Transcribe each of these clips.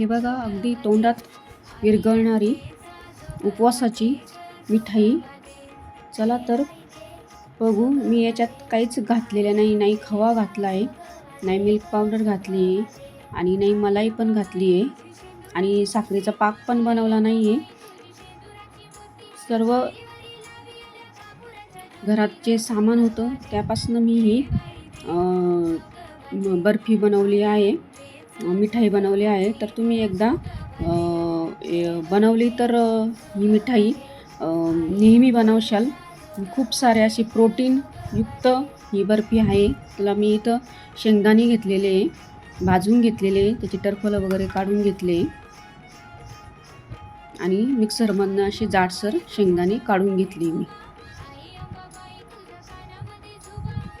हे बघा अगदी तोंडात विरघळणारी उपवासाची मिठाई. चला तर बघू. मी याच्यात काहीच घातलेलं नाही. नाही खवा घातला आहे नाही मिल्क पावडर घातली आहे आणि नाही मलाई पण घातली आहे आणि साखरेचा पाक पण बनवला नाही आहे सर्व घरात जे सामान होतं त्यापासून मी ही बर्फी बनवली आहे. मिठाई बनवली आहे. तर तुम्ही एकदा बनवली तर ही मिठाई नेहमी बनवशाल. खूप सारे अशी प्रोटीनयुक्त ही बर्फी आहे. त्याला मी इथं शेंगदाणे घेतलेले आहे. भाजून घेतलेले आहे. त्याची टरफलं वगैरे काढून घेतले आणि मिक्सरमधनं असे जाडसर शेंगदाणे काढून घेतले मी.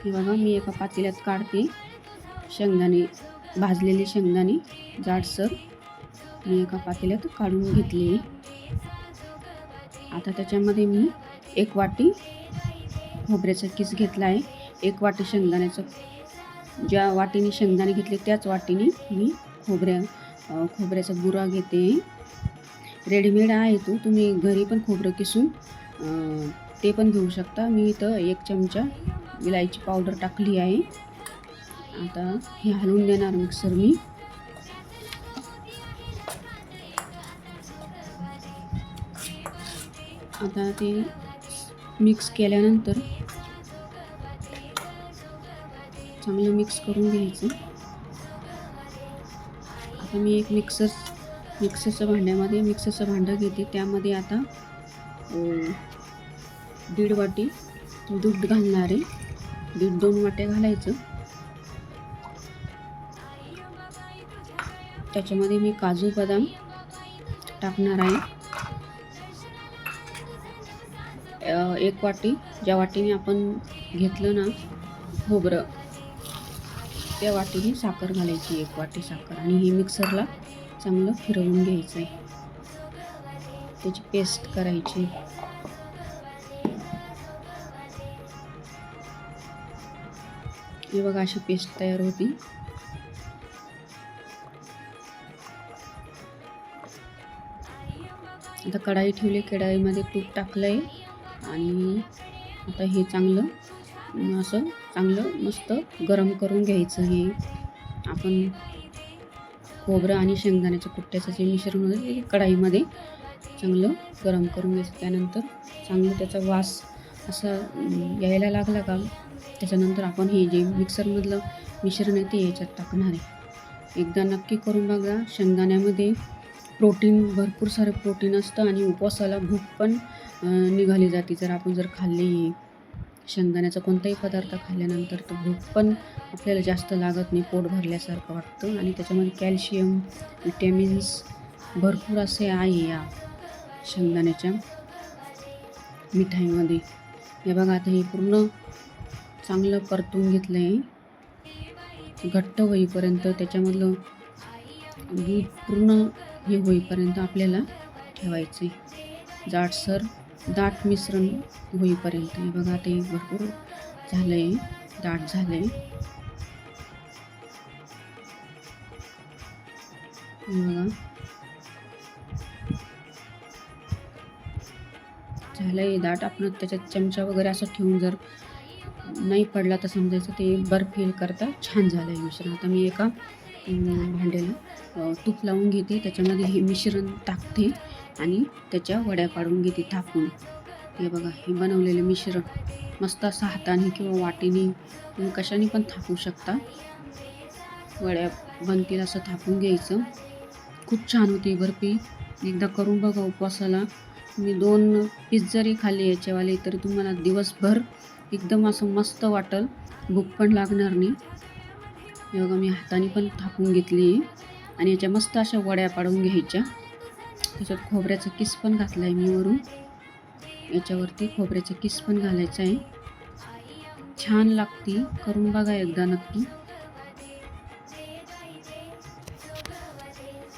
हे बघा मी एका पातेल्यात काढते. शेंगदाणे भाजलेले शेंगदाणे जाडसर मी एका पातेल्यात काढून घेतले. आता त्याच्यामध्ये मी एक वाटी खोबऱ्याचा किस घेतला आहे एक वाटी शेंगदाण्याचं ज्या वाटीने शेंगदाणे घेतले त्याच वाटीने मी खोबऱ्या खोबऱ्याचा बुरा घेते. रेडीमेड आहे तो तुम्ही घरी पण खोबरं किसून ते पण घेऊ शकता. मी इथं एक चमचा इलायची पावडर टाकली आहे. आता हे हलवून देणार मिक्सर मी. आता ते मिक्स केल्यानंतर चांगलं मिक्स करून घ्यायचं. आता मी एक मिक्सर मिक्सरच्या भांड्यामध्ये मिक्सरचं भांडं घेते. त्यामध्ये आता दीड वाटी दूध घालणार आहे. दीड दोन वाट्या घालायचं. त्याच्यामध्ये मी काजू बदाम टाकणार आहे. एक वाटी ज्या वाटीने आपण घेतलं ना खोबरं त्या वाटीने साखर घालायची एक वाटी साखर. आणि हे मिक्सरला चांगलं फिरवून घ्यायचं आहे त्याची पेस्ट करायची. हे बघा अशी पेस्ट तयार होती. आता कढाई ठेवली कढाईमध्ये तूप टाकलं आहे आणि आता हे चांगलं असं चांगलं मस्त गरम करून घ्यायचं हे. आपण खोबरं आणि शेंगदाण्याच्या कुट्ट्याचं जे मिश्रण होतं ते कढाईमध्ये चांगलं गरम करून घ्यायचं. त्यानंतर चांगलं त्याचा वास असा यायला लागला का? त्याच्यानंतर आपण हे जे मिक्सरमधलं मिश्रण आहे ते याच्यात टाकणार आहे. एकदा नक्की करून बघा. शेंगदाण्यामध्ये प्रोटीन भरपूर सारं प्रोटीन असतं आणि उपवासाला भूक पण निघाली जाते. जर आपण जर खाल्ली शेंगदाण्याचा कोणताही पदार्थ खाल्ल्यानंतर तो भूक पण आपल्याला जास्त लागत नाही पोट भरल्यासारखं वाटतं. आणि त्याच्यामध्ये कॅल्शियम विटॅमिन्स भरपूर असे आहे या शेंगदाण्याच्या मिठाईमध्ये. हे बघा आता हे पूर्ण चांगलं परतून घेतलं आहे घट्ट होईपर्यंत त्याच्यामधलं दूध पूर्ण हे होईपर्यंत आपल्याला ठेवायचं आहे जाडसर दाट मिश्रण होईपर्यंत. हे बघा ते भरपूर झालं आहे दाट झालं आहे हे बघा. झालं आहे दाट आपण त्याच्यात चमचा वगैरे असं ठेवून जर नाही पडला तर समजायचं ते बर्फी करता छान झालं आहे मिश्रण. आता मी एका भांड्याला तूप लावून घेते. त्याच्यामध्ये हे मिश्रण टाकते आणि त्याच्या वड्या काढून घेते थापून. हे बघा हे बनवलेलं मिश्रण. मस्त असं हाताने किंवा वाटीने तुम्ही कशाने पण थापू शकता. वड्या बनतील असं थापून घ्यायचं. खूप छान होती बर्फी. एकदा करून बघा उपवासाला. तुम्ही दोन पीस जरी खाल्ले याच्यावाले तरी तुम्हाला दिवसभर एकदम असं मस्त वाटल. भूक पण लागणार नाही. हे बघा मी हाताने पण थापून घेतली. आहे आणि याच्या मस्त अशा वड्या पाडून घ्यायच्या. त्याच्यात खोबऱ्याचा किस पण घातला आहे मी वरून. याच्यावरती खोबऱ्याचा किस पण घालायचा आहे छान लागती. करून बघा एकदा नक्की.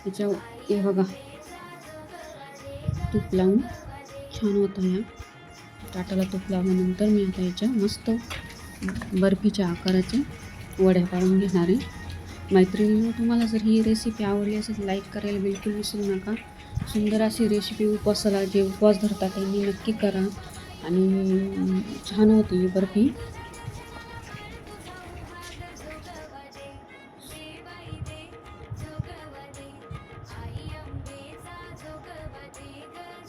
याच्या हे बघा. तूप लावून छान होतं ह्या ताटाला तूप लावल्यानंतर मी आता याच्या मस्त बर्फीच्या आकाराच्या वड्या पाडून घेणार आहे. मैत्रिणींनो तुम्हाला जर ही रेसिपी आवडली असेल तर लाईक करायला बिलकुल विसरू नका. सुंदर अशी रेसिपी उपवासाला जे उपवास धरतात त्यांनी नक्की करा. आणि छान होती ही बर्फी.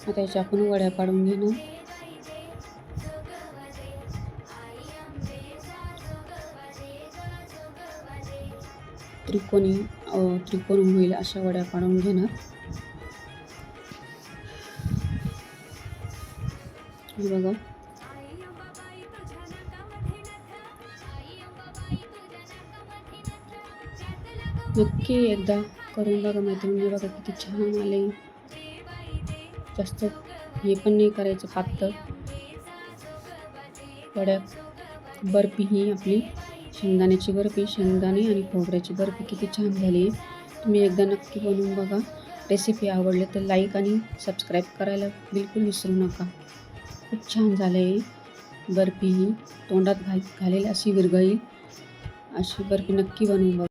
आता याच्या आपण वड्या पाडून घेणं त्रिकोणी त्रिकोण होईल अशा वड्या पाडून घेणार. हे बघा. नक्की एकदा करून बघा मैत्रिणी. बघा किती छान आले. जास्त हे पण नाही करायचं पातळ वड्या बर्फी ही आपली शेंगदाण्याची बर्फी शेंगदाणे आणि खोबऱ्याची बर्फी किती छान झाली. आहे तुम्ही एकदा नक्की बनवून बघा. रेसिपी आवडली तर लाईक आणि सबस्क्राईब करायला बिलकुल विसरू नका. खूप छान झालं आहे बर्फी ही तोंडात घाल घालेल अशी विरघळी. अशी बर्फी नक्की बनवून बघा.